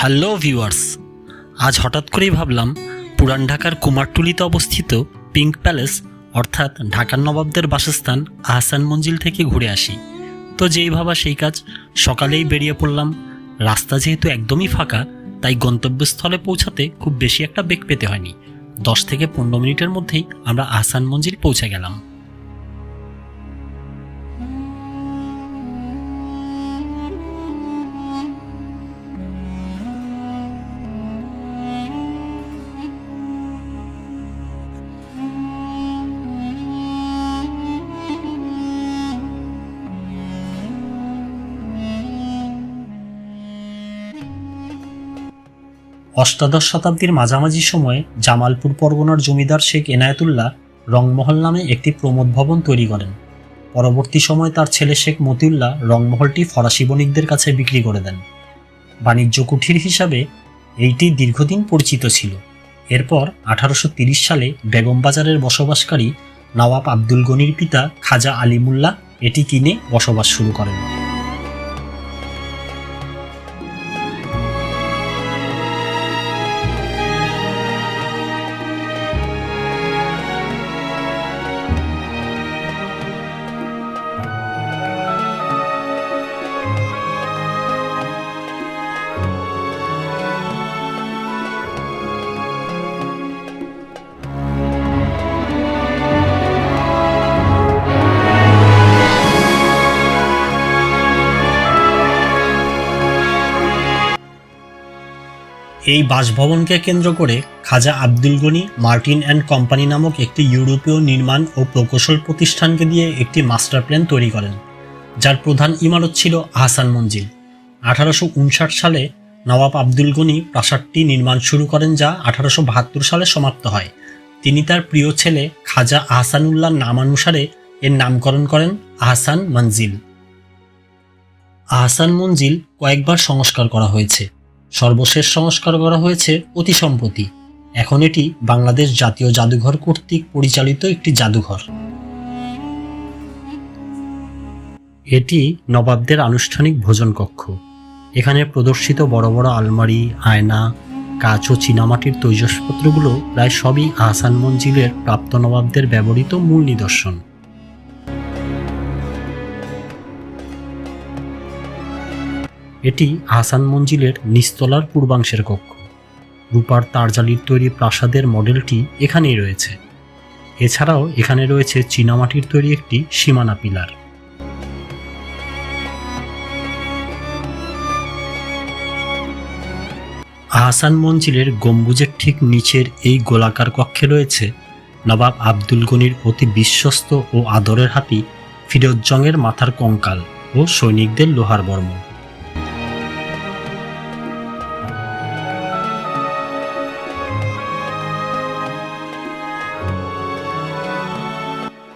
Hello viewers, আজ হঠাৎ করেই ভাবলাম পুরান ঢাকার কুমারটুলিতে অবস্থিত পিঙ্ক প্যালেস, অর্থাৎ ঢাকার নবাবদের বাসস্থান আহসান মঞ্জিল থেকে ঘুরে আসি। তো যেই ভাবা সেই কাজ, সকালেই বেরিয়ে পড়লাম। রাস্তা যেহেতু একদমই ফাঁকা, তাই গন্তব্যস্থলে পৌঁছাতে খুব বেশি একটা বেগ পেতে হয়নি। দশ থেকে পনেরো মিনিটের মধ্যেই আমরা আহসান মঞ্জিল পৌঁছে গেলাম। অষ্টাদশ শতাব্দীর মাঝামাঝি সময়ে জামালপুর পরগনার জমিদার শেখ এনায়েতুল্লাহ রংমহল নামে একটি প্রমোদ ভবন তৈরি করেন। পরবর্তী সময়ে তার ছেলে শেখ মতিউল্লাহ রংমহলটি ফরাসি বণিকদের কাছে বিক্রি করে দেন। বাণিজ্য কুঠির হিসাবে এইটি দীর্ঘদিন পরিচিত ছিল। এরপর আঠারোশো সালে বেগম বাজারের বসবাসকারী নওয়াব আব্দুল গনির পিতা খাজা আলিমুল্লাহ এটি কিনে বসবাস শুরু করেন। এই বাসভবনকে কেন্দ্র করে Khwaja Abdul Gani, Martin and company নামক একটি ইউরোপীয় নির্মাণ ও প্রকৌশল প্রতিষ্ঠানকে দিয়ে একটি মাস্টার প্ল্যান তৈরি করেন, যার প্রধান ইমারত ছিল আহসান মঞ্জিল। আঠারোশো উনষাট সালে নবাব আব্দুল গনি প্রাসাদটি নির্মাণ শুরু করেন যা আঠারোশো বাহাত্তর সালে সমাপ্ত হয়। তিনি তার প্রিয় ছেলে খাজা আহসানুল্লাহর নামানুসারে এর নামকরণ করেন আহসান মঞ্জিল। আহসান মঞ্জিল কয়েকবার সংস্কার করা হয়েছে। সর্বশেষ সংস্কার করা হয়েছে অতি সম্প্রতি। এখন এটি বাংলাদেশ জাতীয় জাদুঘর কর্তৃক পরিচালিত একটি জাদুঘর। এটি নবাবদের আনুষ্ঠানিক ভোজন কক্ষ এখানে প্রদর্শিত বড় বড় আলমারি, আয়না, কাচ ও চীনামাটির তৈজসপত্রগুলো প্রায় সবই আহসান মঞ্জিলের প্রাপ্ত নবাবদের ব্যবহৃত মূল নিদর্শন। এটি আহসান মঞ্জিলের নিস্তলার পূর্বাংশের কক্ষ। রূপার তারজালির তৈরি প্রাসাদের মডেলটি এখানেই রয়েছে। এছাড়াও এখানে রয়েছে চীনামাটির তৈরি একটি সীমানা পিলার। আহসান মঞ্জিলের গম্বুজের ঠিক নিচের এই গোলাকার কক্ষে রয়েছে নবাব আব্দুল গনির অতি বিশ্বস্ত ও আদরের হাতি ফিরোজ জংয়ের মাথার কঙ্কাল ও সৈনিকদের লোহার বর্ম।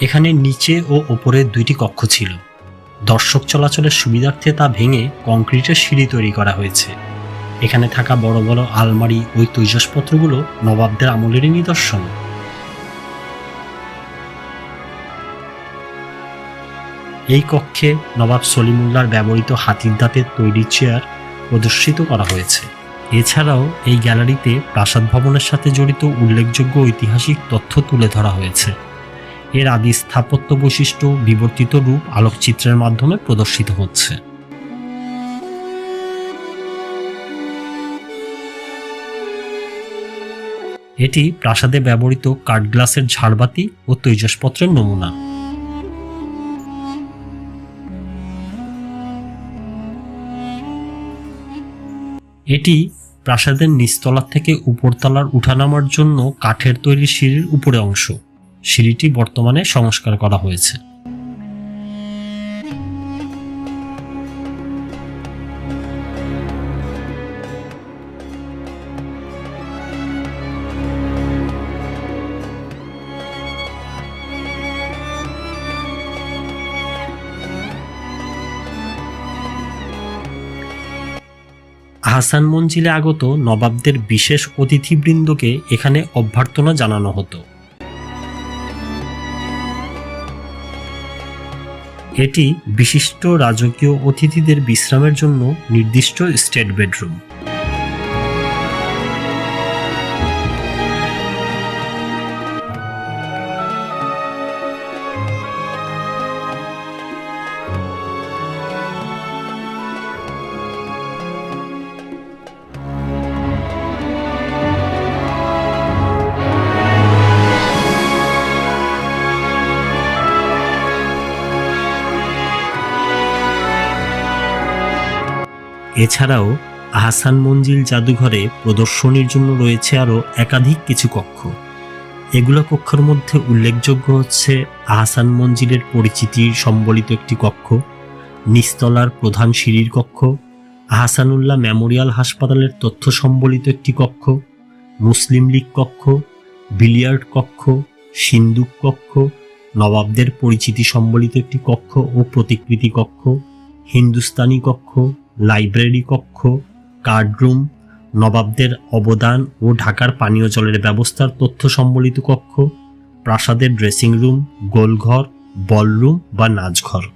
এখানে নিচে ও ওপরে দুইটি কক্ষ ছিল। দর্শক চলাচলের সুবিধার্থে তা ভেঙে কংক্রিটের সিঁড়ি তৈরি করা হয়েছে। এখানে থাকা বড় বড় আলমারি ওই তৈজসপত্রগুলো নবাবদের আমলেরই নিদর্শন। এই কক্ষে নবাব সলিমুল্লার ব্যবহৃত হাতির দাঁতের তৈরি চেয়ার প্রদর্শিত করা হয়েছে। এছাড়াও এই গ্যালারিতে প্রাসাদ ভবনের সাথে জড়িত উল্লেখযোগ্য ঐতিহাসিক তথ্য তুলে ধরা হয়েছে। এর আদি স্থাপত্য বৈশিষ্ট্য বিবর্তিত রূপ আলোকচিত্রের মাধ্যমে প্রদর্শিত হচ্ছে। এটি প্রাসাদে ব্যবহৃত কাঠগ্লাসের ঝাড়বাতি ও তৈজসপত্রের নমুনা। এটি প্রাসাদের নিচতলা থেকে উপরতলার উঠানামার জন্য কাঠের তৈরি সিঁড়ির উপরে অংশ। সিঁড়িটি বর্তমানে সংস্কার করা হয়েছে। আহসান মঞ্জিলে আগত নবাবদের বিশেষ অতিথিবৃন্দকে এখানে অভ্যর্থনা জানানো হতো। এটি বিশিষ্ট রাজকীয় অতিথিদের বিশ্রামের জন্য নির্দিষ্ট স্টেট বেডরুম। এছাড়াও আহসান মঞ্জিল জাদুঘরে প্রদর্শনীর জন্য রয়েছে আরও একাধিক কিছু কক্ষ। এগুলো কক্ষের মধ্যে উল্লেখযোগ্য হচ্ছে আহসান মঞ্জিলের পরিচিতি সম্বলিত একটি কক্ষ, নিস্তলার প্রধান সিঁড়ির কক্ষ, আহসানুল্লাহ মেমোরিয়াল হাসপাতালের তথ্য সম্বলিত একটি কক্ষ, মুসলিম লীগ কক্ষ, বিলিয়ার্ড কক্ষ সিন্দুক কক্ষ, নবাবদের পরিচিতি সম্বলিত একটি কক্ষ ও প্রতিকৃতি কক্ষ, হিন্দুস্তানি কক্ষ লাইব্রেরি কক্ষ কার্ডরুম নবাবদের অবদান ও ঢাকার পানীয় জলের ব্যবস্থার তথ্য সম্বলিত কক্ষ, প্রাসাদের ড্রেসিং রুম, গোলঘর, বলরুম বা নাচঘর।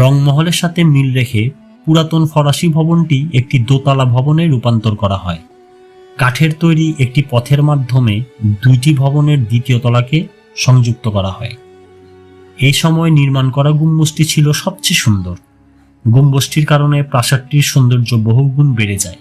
রংমহলের সাথে মিল রেখে পুরাতন ফরাসি ভবনটি একটি দোতলা ভবনে রূপান্তর করা হয়। কাঠের তৈরি একটি পথের মাধ্যমে দুইটি ভবনের দ্বিতীয় তলাকে সংযুক্ত করা হয়। এই সময় নির্মাণ করা গম্বুজটি ছিল সবচেয়ে সুন্দর। গম্বুজটির কারণে প্রাসাদটির সৌন্দর্য বহুগুণ বেড়ে যায়।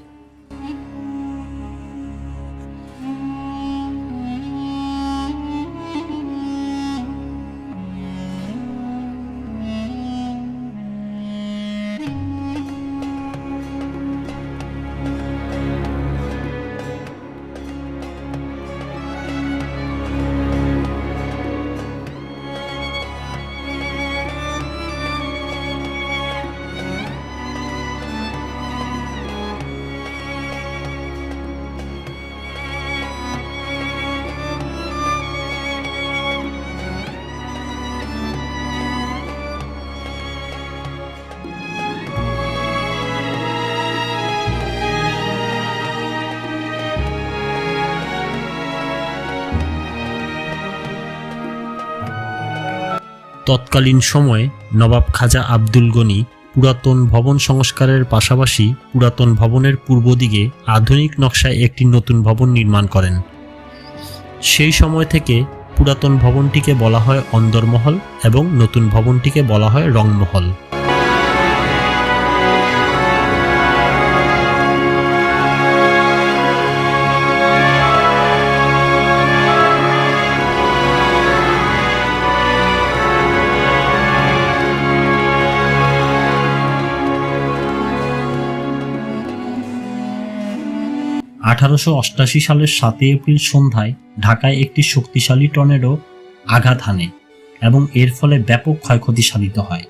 তৎকালীন সময়ে নবাব খাজা আব্দুল গনি পুরাতন ভবন সংস্কারের পাশাপাশি পুরাতন ভবনের পূর্ব দিকে আধুনিক নকশায় একটি নতুন ভবন নির্মাণ করেন। সেই সময় থেকে পুরাতন ভবনটিকে বলা হয় অন্দরমহল এবং নতুন ভবনটিকে বলা হয় রংমহল। আঠারোশো সালের সাতই এপ্রিল সন্ধ্যায় ঢাকায় একটি শক্তিশালী টর্নেডো আঘাত হানে এবং এর ফলে ব্যাপক ক্ষয়ক্ষতি সাধিত হয়।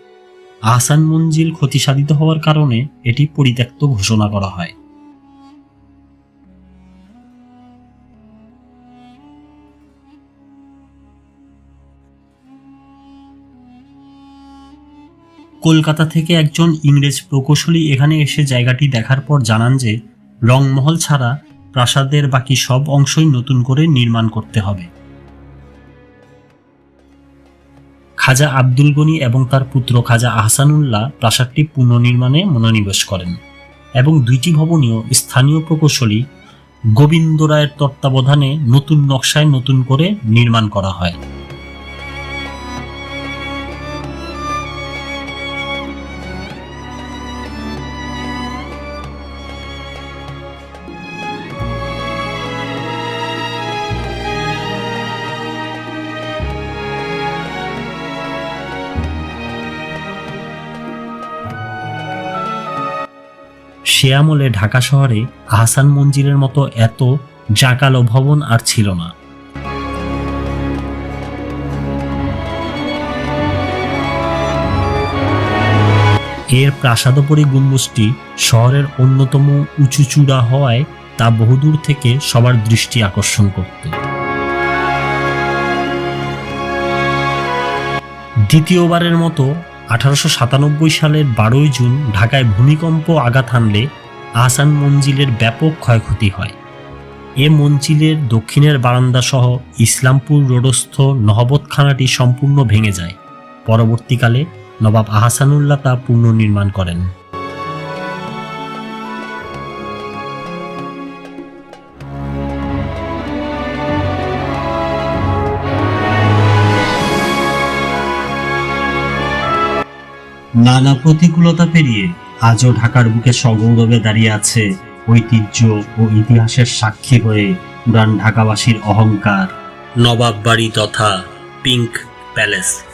আহসান মঞ্জিল ক্ষতি সাধিত হওয়ার কারণে এটি পরিত্যক্ত ঘোষণা করা হয়। কলকাতা থেকে একজন ইংরেজ প্রকৌশলী এখানে এসে জায়গাটি দেখার পর জানান যে, রংমহল ছাড়া প্রাসাদের বাকি সব অংশই নতুন করে নির্মাণ করতে হবে। খাজা আব্দুল গনি এবং তার পুত্র খাজা আহসানুল্লাহ প্রাসাদটি পুনর্নির্মাণে মনোনিবেশ করেন এবং দুইটি ভবনীয় স্থানীয় প্রকৌশলী গোবিন্দ রায়ের তত্ত্বাবধানে নতুন নকশায় নতুন করে নির্মাণ করা হয়। সে আমলে ঢাকা শহরে আহসান মঞ্জিলের মতো এত জাকালো ভবন আর ছিল না। এর প্রাসাদোপরি গম্বুজটি শহরের অন্যতম উঁচু চূড়া হওয়ায় তা বহুদূর থেকে সবার দৃষ্টি আকর্ষণ করত। দ্বিতীয়বারের মতো আঠারোশো সাতানব্বই সালের বারোই জুন ঢাকায় ভূমিকম্প আঘাত হানলে আহসান মঞ্জিলের ব্যাপক ক্ষয়ক্ষতি হয়। এ মঞ্জিলের দক্ষিণের বারান্দাসহ ইসলামপুর রোডস্থ নহবতখানাটি সম্পূর্ণ ভেঙে যায়। পরবর্তীকালে নবাব আহসানুল্লাহ তা পুনর্নির্মাণ করেন। নানা প্রতিকূলতা পেরিয়ে আজও ঢাকার বুকে সগৌরবে দাঁড়িয়ে আছে ঐতিহ্য ও ইতিহাসের সাক্ষী হয়ে পুরান ঢাকাবাসীর অহংকার। নবাব বাড়ি তথা পিঙ্ক প্যালেস।